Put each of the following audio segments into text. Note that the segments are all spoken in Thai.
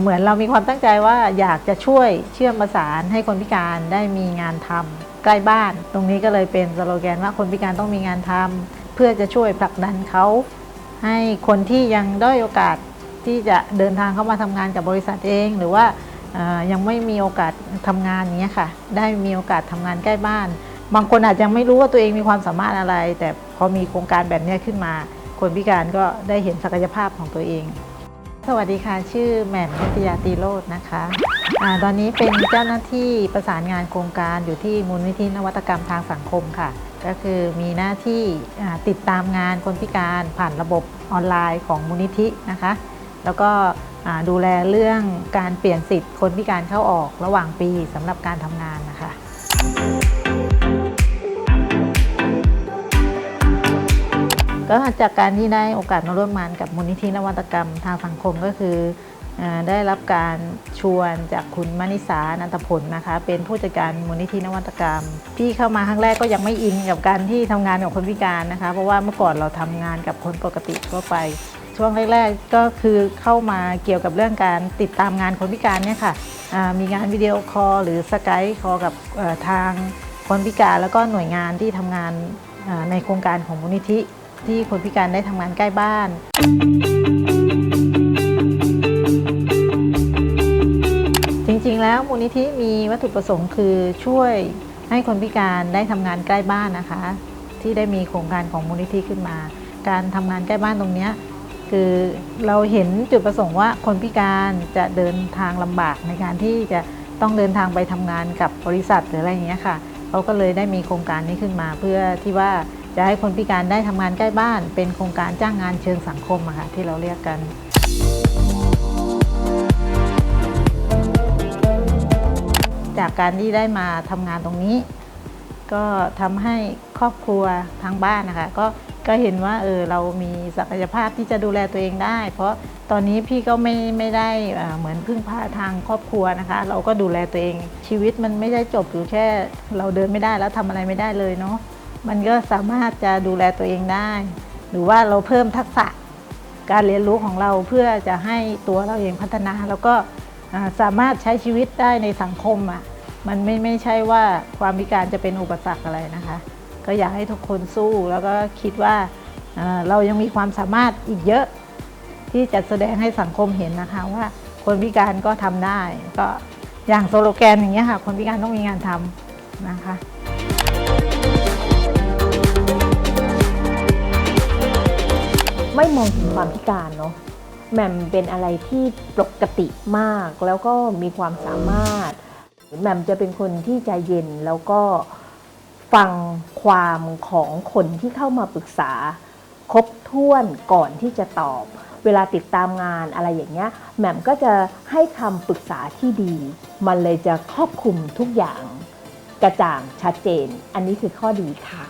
เหมือนเรามีความตั้งใจว่าอยากจะช่วยเชื่อมประสานให้คนพิการได้มีงานทำใกล้บ้าน ตรงนี้ก็เลยเป็นสโลแกนว่าคนพิการต้องมีงานทำเพื่อจะช่วยผลักดันเขาให้คนที่ยังด้อยโอกาสที่จะเดินทางเข้ามาทำงานกับบริษัทเอง หรือว่ายังไม่มีโอกาสทำงานอย่างเงี้ยค่ะ ได้มีโอกาสทำงานใกล้บ้าน บางคนอาจจะไม่รู้ว่าตัวเองมีความสามารถอะไร แต่พอมีโครงการแบบนี้ขึ้นมา คนพิการก็ได้เห็นศักยภาพของตัวเอง สวัสดีค่ะ ชื่อแหม่มนิตยาตีโรจน์นะคะอาตอนนี้เป็นเจ้าหน้าที่ประสานงานโครงการอยู่ที่มูลนิธินวัตกรรมทางสังคมค่ะ ก็คือมีหน้าที่ติดตามงานคนพิการผ่านระบบออนไลน์ของมูลนิธินะคะ แล้วก็ดูแลเรื่องการเปลี่ยนสิทธิ์คนพิการเข้าออกระหว่างปีสำหรับการทำงานนะคะ ก็จากการที่ได้โอกาสมาร่วมงานกับมูลนิธินวัตกรรมทางสังคมก็คือได้รับการชวนจากคุณมณิสานันทผลนะคะ เป็นผู้จัดการมูลนิธินวัตกรรม พี่เข้ามาครั้งแรกก็ยังไม่อินกับการที่ทำงานกับคนพิการนะคะ เพราะว่าเมื่อก่อนเราทำงานกับคนปกติทั่วไป ช่วงแรกๆก็คือเข้ามาเกี่ยวกับเรื่องการติดตามงานคนพิการเนี่ยค่ะมีงานวิดีโอคอลหรือสกายคอลกับทางคนพิการแล้วก็หน่วยงานที่ทำงานในโครงการของมูลนิธิ ที่คนพิการได้ทำงานใกล้บ้านจริงๆ แล้วมูลนิธิมีวัตถุประสงค์คือช่วยให้คนพิการได้ทำงานใกล้บ้านนะคะ ที่ได้มีโครงการของมูลนิธิขึ้นมา การทำงานใกล้บ้านตรงนี้คือเราเห็นจุดประสงค์ว่าคนพิการจะเดินทางลำบากในการที่จะต้องเดินทางไปทำงานกับบริษัทหรืออะไรอย่างเงี้ยค่ะเขาก็เลยได้มีโครงการนี้ขึ้นมาเพื่อที่ว่า จะให้คนพิการได้ทำงานใกล้บ้าน เป็นโครงการจ้างงานเชิงสังคมอะค่ะที่เราเรียกกัน จากการที่ได้มาทำงานตรงนี้ ก็ทำให้ครอบครัวทางบ้านนะคะก็ก็เห็นว่าเออเรามีศักยภาพที่จะดูแลตัวเองได้ เพราะตอนนี้พี่ก็ไม่ไม่ได้เหมือนพึ่งพาทางครอบครัวนะคะ เราก็ดูแลตัวเอง ชีวิตมันไม่ได้จบอยู่แค่ เราเดินไม่ได้แล้วทำอะไรไม่ได้เลยเนาะ มันก็สามารถจะดูแลตัวเองได้ หรือว่าเราเพิ่มทักษะการเรียนรู้ของเราเพื่อจะให้ตัวเราเองพัฒนา แล้วก็สามารถใช้ชีวิตได้ในสังคมอะมันไม่ไม่ใช่ว่าความพิการจะเป็นอุปสรรคอะไรนะคะ ก็อยากให้ทุกคนสู้แล้วก็คิดว่าเอ่อเรายังมีความสามารถอีกเยอะที่จะแสดงให้สังคมเห็นนะคะว่าคนพิการก็ทำได้ ก็อย่างโซโลแกนอย่างเงี้ยค่ะ คนพิการต้องมีงานทำนะคะ ไม่มองถึงความพิการเนาะแหม่มเป็นอะไรที่ปกติมาก แล้วก็มีความสามารถแหม่มจะเป็นคนที่ใจเย็นแล้วก็ฟังความของคนที่เข้ามาปรึกษา ครบถ้วนก่อนที่จะตอบ เวลาติดตามงานอะไรอย่างเงี้ยแหม่มก็จะให้คำปรึกษาที่ดี มันเลยจะครอบคลุมทุกอย่างกระจ่างชัดเจน อันนี้คือข้อดีค่ะ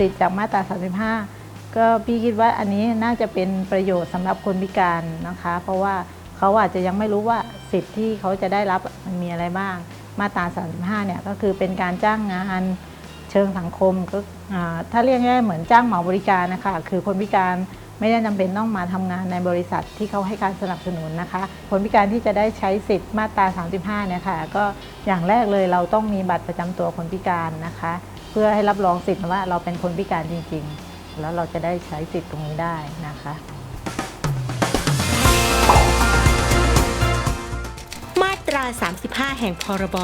ติดจากมาตรา 35 ก็พี่คิดว่าอันนี้น่าจะเป็นประโยชน์สำหรับคนพิการนะคะ เพราะว่าเขาอาจจะยังไม่รู้ว่าสิทธิ์ที่เขาจะได้รับมันมีอะไรบ้าง มาตรา 35 เนี่ยก็คือเป็นการจ้างงานเชิงสังคมก็ถ้าเรียกง่ายๆเหมือนจ้างเหมาบริการนะคะ คือคนพิการไม่ได้จำเป็นต้องมาทำงานในบริษัทที่เขาให้การสนับสนุนนะคะ คนพิการที่จะได้ใช้สิทธิ์มาตรา 35 เนี่ยค่ะ ก็อย่างแรกเลยเราต้องมีบัตรประจำตัวคนพิการนะคะ พื่อให้รับรองสิทธิ์ว่าเราเป็นคนพิการจริง ๆ แล้วเราจะได้ใช้สิทธิ์ตรงนี้ได้นะคะมาตรา 35 แห่งพรบ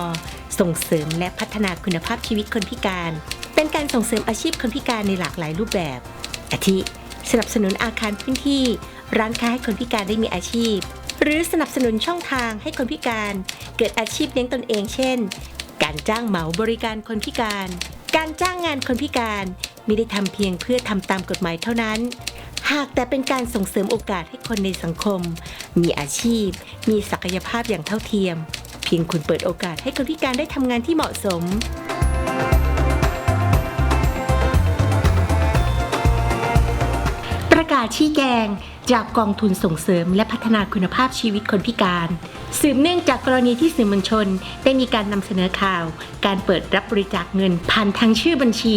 ส่งเสริมและพัฒนาคุณภาพชีวิตคนพิการ เป็นการส่งเสริมอาชีพคนพิการในหลากหลายรูปแบบ อาทิ สนับสนุนอาคารพื้นที่ ร้านค้าให้คนพิการได้มีอาชีพ หรือสนับสนุนช่องทางให้คนพิการ เกิดอาชีพเลี้ยงตนเอง เช่น การจ้างเหมาบริการคนพิการ การจ้างงานคนพิการไม่ได้ทำเพียงเพื่อทำตามกฎหมายเท่านั้น หากแต่เป็นการส่งเสริมโอกาสให้คนในสังคม มีอาชีพ มีศักยภาพอย่างเท่าเทียม เพียงคุณเปิดโอกาสให้คนพิการได้ทำงานที่เหมาะสมประกาศชี้แจง จากกองทุนส่งเสริมและพัฒนาคุณภาพชีวิตคนพิการ สืบเนื่องจากกรณีที่สื่อมวลชน ได้มีการนำเสนอข่าว การเปิดรับบริจาคเงินผ่านทางชื่อบัญชี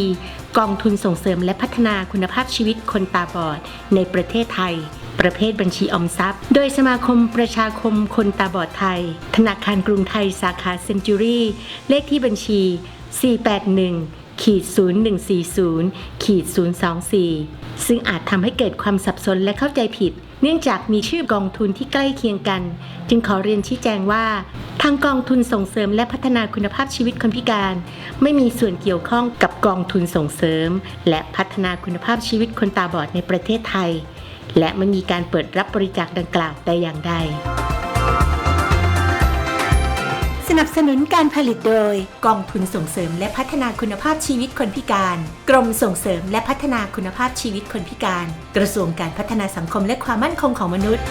กองทุนส่งเสริมและพัฒนาคุณภาพชีวิตคนตาบอด ในประเทศไทย ประเภทบัญชีออมทรัพย์ โดยสมาคมประชาคมคนตาบอดไทย ธนาคารกรุงไทยสาขาเซนจูรี่เลขที่บัญชี 481ขีด0140ขีด024 ซึ่งอาจทำให้เกิดความสับสนและเข้าใจผิด เนื่องจากมีชื่อกองทุนที่ใกล้เคียงกัน จึงขอเรียนชี้แจงว่า ทางกองทุนส่งเสริมและพัฒนาคุณภาพชีวิตคนพิการ ไม่มีส่วนเกี่ยวข้องกับกองทุนส่งเสริม และพัฒนาคุณภาพชีวิตคนตาบอดในประเทศไทย และไม่มีการเปิดรับบริจาคดังกล่าวแต่อย่างใด สนับสนุนการผลิตโดย กองทุนส่งเสริมและพัฒนาคุณภาพชีวิตคนพิการ กรมส่งเสริมและพัฒนาคุณภาพชีวิตคนพิการ กระทรวงการพัฒนาสังคมและความมั่นคงของมนุษย์